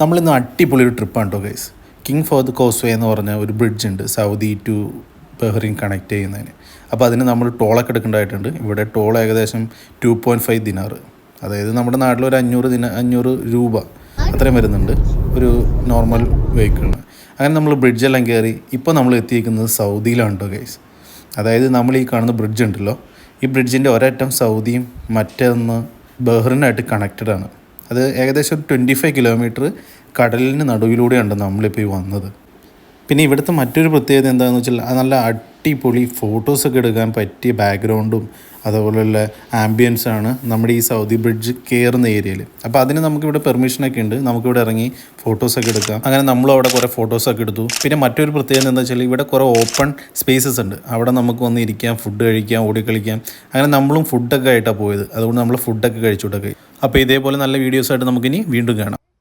നമ്മളിന്ന് അടിപൊളി ഒരു ട്രിപ്പാണ് കേട്ടോ ഗൈസ് കിങ് ഫോർ കോസ്വേ എന്ന് പറഞ്ഞ ഒരു ബ്രിഡ്ജ് ഉണ്ട് സൗദി ടു ബഹ്റിൻ കണക്ട് ചെയ്യുന്നതിന്. അപ്പോൾ അതിന് നമ്മൾ ടോളൊക്കെ എടുക്കേണ്ടതായിട്ടുണ്ട്. ഇവിടെ ടോൾ ഏകദേശം ടു പോയിന്റ് ഫൈവ് ദിനാറ് അതായത് നമ്മുടെ നാട്ടിൽ ഒരു അഞ്ഞൂറ് ദിന അഞ്ഞൂറ് രൂപ അത്രയും വരുന്നുണ്ട് ഒരു നോർമൽ വെഹിക്കിളിന് അങ്ങനെ നമ്മൾ ബ്രിഡ്ജെല്ലാം കയറി ഇപ്പോൾ നമ്മൾ എത്തിയിരിക്കുന്നത് സൗദിയിലാണ് കേട്ടോ ഗൈസ് അതായത് നമ്മൾ ഈ കാണുന്ന ബ്രിഡ്ജ് ഉണ്ടല്ലോ. ഈ ബ്രിഡ്ജിന്റെ ഒരറ്റം സൗദിയും മറ്റൊന്ന് ബഹ്റിനായിട്ട് കണക്റ്റഡ് ആണ്. അത് ഏകദേശം ട്വന്റി ഫൈവ് കിലോമീറ്റർ കടലിന് നടുവിലൂടെയാണ് നമ്മളിപ്പോൾ ഈ വന്നത്. പിന്നെ ഇവിടുത്തെ മറ്റൊരു പ്രത്യേകത എന്താണെന്ന് വെച്ചാൽ നല്ല അടിപൊളി ഫോട്ടോസൊക്കെ എടുക്കാൻ പറ്റിയ ബാക്ക്ഗ്രൗണ്ടും അതുപോലെയുള്ള ആംബിയൻസാണ് നമ്മുടെ ഈ സൗദി ബ്രിഡ്ജ് കയറുന്ന ഏരിയയിൽ അപ്പോൾ അതിന് നമുക്കിവിടെ പെർമിഷനൊക്കെ ഉണ്ട്. നമുക്കിവിടെ ഇറങ്ങി ഫോട്ടോസൊക്കെ എടുക്കാം. അങ്ങനെ നമ്മളും അവിടെ കുറേ ഫോട്ടോസൊക്കെ എടുത്തു. പിന്നെ മറ്റൊരു പ്രത്യേകത എന്താ വെച്ചാൽ ഇവിടെ കുറേ ഓപ്പൺ സ്പേസസ് ഉണ്ട്. അവിടെ നമുക്ക് വന്ന് ഇരിക്കാം ഫുഡ് കഴിക്കാം ഓടിക്കളിക്കാം അങ്ങനെ നമ്മളും ഫുഡൊക്കെ ആയിട്ടാണ് പോയത്. അതുകൊണ്ട് നമ്മൾ ഫുഡൊക്കെ കഴിച്ചുകൊണ്ടൊക്കെ അപ്പോൾ ഇതേപോലെ നല്ല വീഡിയോസായിട്ട് നമുക്കിനി വീണ്ടും കാണാം.